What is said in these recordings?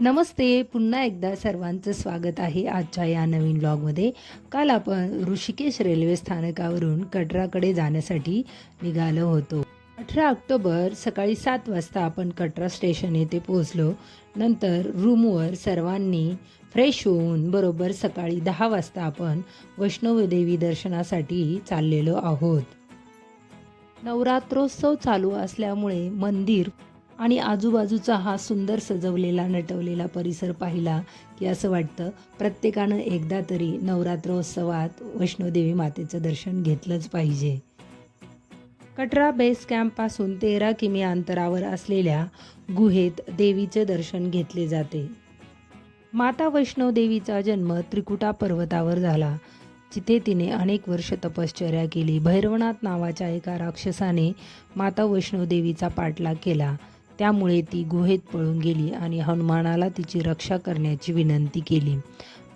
नमस्ते. पुन्हा एकदा सर्वांचं स्वागत आहे आजच्या या नवीन ब्लॉगमध्ये काल आपण ऋषिकेश रेल्वे स्थानकावरून कटराकडे जाण्यासाठी निघालो होतो. अठरा ऑक्टोबर सकाळी सात वाजता आपण कटरा स्टेशन येथे पोहोचलो. नंतर रूमवर सर्वांनी फ्रेश होऊन बरोबर सकाळी दहा वाजता आपण वैष्णवदेवी दर्शनासाठी चाललेलो आहोत. नवरात्रोत्सव चालू असल्यामुळे मंदिर आणि आजूबाजूचा हा सुंदर सजवलेला नटवलेला परिसर पाहिला की असं वाटतं प्रत्येकानं एकदा तरी नवरात्रोत्सवात वैष्णोदेवी मातेचं दर्शन घेतलंच पाहिजे. कटरा बेस कॅम्पपासून तेरा किमी अंतरावर असलेल्या गुहेत देवीचे दर्शन घेतले जाते. माता वैष्णोदेवीचा जन्म त्रिकुटा पर्वतावर झाला. जिथे तिने अनेक वर्ष तपश्चर्या केली. भैरवनाथ नावाच्या एका राक्षसाने माता वैष्णोदेवीचा पाठलाग केला. त्यामुळे ती गुहेत पळून गेली आणि हनुमानाला तिची रक्षा करण्याची विनंती केली.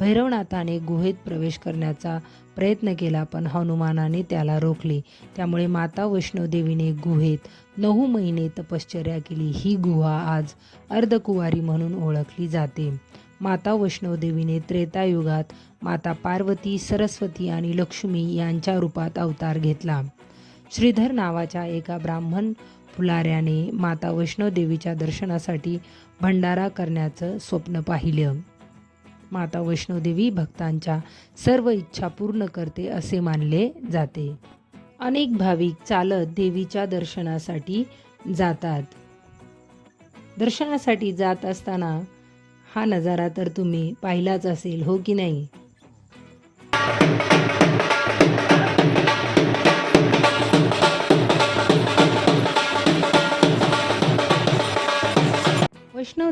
भैरवनाथाने गुहेत प्रवेश करण्याचा प्रयत्न केला पण हनुमानाने त्याला रोखले. त्यामुळे माता वैष्णोदेवीने गुहेत नऊ महिने तपश्चर्या केली. ही गुहा आज अर्धकुवारी म्हणून ओळखली जाते. माता वैष्णोदेवीने त्रेतायुगात माता पार्वती सरस्वती आणि लक्ष्मी यांच्या रूपात अवतार घेतला. श्रीधर नावाच्या एका ब्राह्मण फुलाऱ्याने माता वैष्णोदेवीच्या दर्शनासाठी भंडारा करण्याचं स्वप्न पाहिलं. माता वैष्णोदेवी भक्तांच्या सर्व इच्छा पूर्ण करते असे मानले जाते. अनेक भाविक चालत देवीच्या दर्शनासाठी जातात. दर्शनासाठी जात असताना हा नजारा तर तुम्ही पाहिलाच असेल हो की नाही?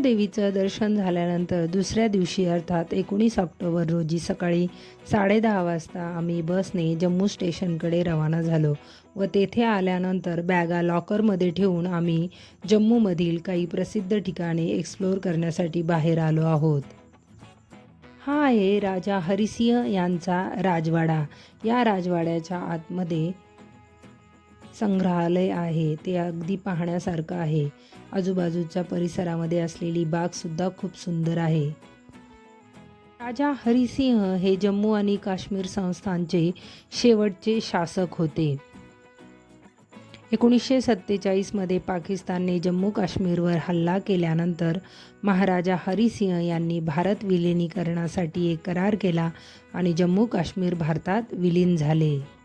देवीचं दर्शन झाल्यानंतर दुसऱ्या दिवशी अर्थात एकोणीस ऑक्टोबर रोजी सकाळी साडेदहा वाजता आम्ही बसने जम्मू स्टेशनकडे रवाना झालो व तेथे आल्यानंतर बॅगा लॉकरमध्ये ठेवून आम्ही जम्मूमधील काही प्रसिद्ध ठिकाणे एक्सप्लोअर करण्यासाठी बाहेर आलो आहोत. हा आहे राजा हरिसिंह यांचा राजवाडा. या राजवाड्याच्या आतमध्ये संग्रहालय आहे. ते अगदी पाहण्यासारखं आहे. आजूबाजूच्या परिसरामध्ये असलेली बागसुद्धा खूप सुंदर आहे. राजा हरिसिंह हे जम्मू आणि काश्मीर संस्थानचे शेवटचे शासक होते. एकोणीसशे सत्तेचाळीसमध्ये पाकिस्तानने जम्मू काश्मीरवर हल्ला केल्यानंतर महाराजा हरिसिंह यांनी भारत विलिनीकरणासाठी एक करार केला आणि जम्मू काश्मीर भारतात विलीन झाले.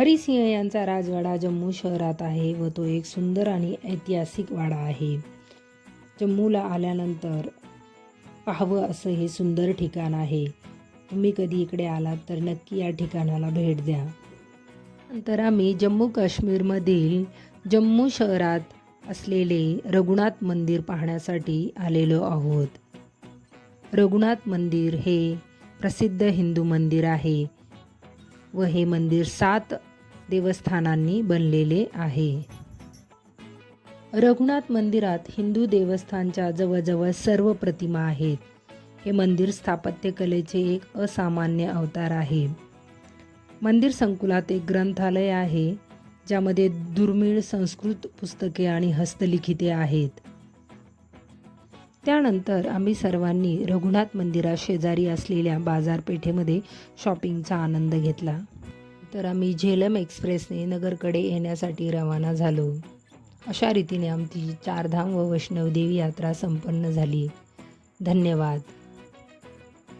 हरिसिंह यांचा राजवाडा जम्मू शहरात आहे व तो एक सुंदर आणि ऐतिहासिक वाडा आहे. जम्मूला आल्यानंतर पाहावं असं हे सुंदर ठिकाण आहे. तुम्ही कधी इकडे आलात तर नक्की या ठिकाणाला भेट द्या. नंतर आम्ही जम्मू काश्मीरमधील जम्मू शहरात असलेले रघुनाथ मंदिर पाहण्यासाठी आलेलो आहोत. रघुनाथ मंदिर हे प्रसिद्ध हिंदू मंदिर आहे व हे मंदिर सात देवस्थानांनी बनलेले आहे. रघुनाथ मंदिरात हिंदू देवस्थानच्या जवळजवळ सर्व प्रतिमा आहेत. हे मंदिर स्थापत्यकलेचे एक असामान्य अवतार आहे. मंदिर संकुलात एक ग्रंथालय आहे ज्यामध्ये दुर्मिळ संस्कृत पुस्तके आणि हस्तलिखिते आहेत. त्यानंतर आम्ही सर्वांनी रघुनाथ मंदिरा शेजारी असलेल्या बाजारपेठेमध्ये शॉपिंगचा आनंद घेतला. तर आम्ही झेलम एक्सप्रेसने नगरकडे येण्यासाठी रवाना झालो. अशा रीतीने आमची चारधाम व वैष्णवदेवी यात्रा संपन्न झाली. धन्यवाद.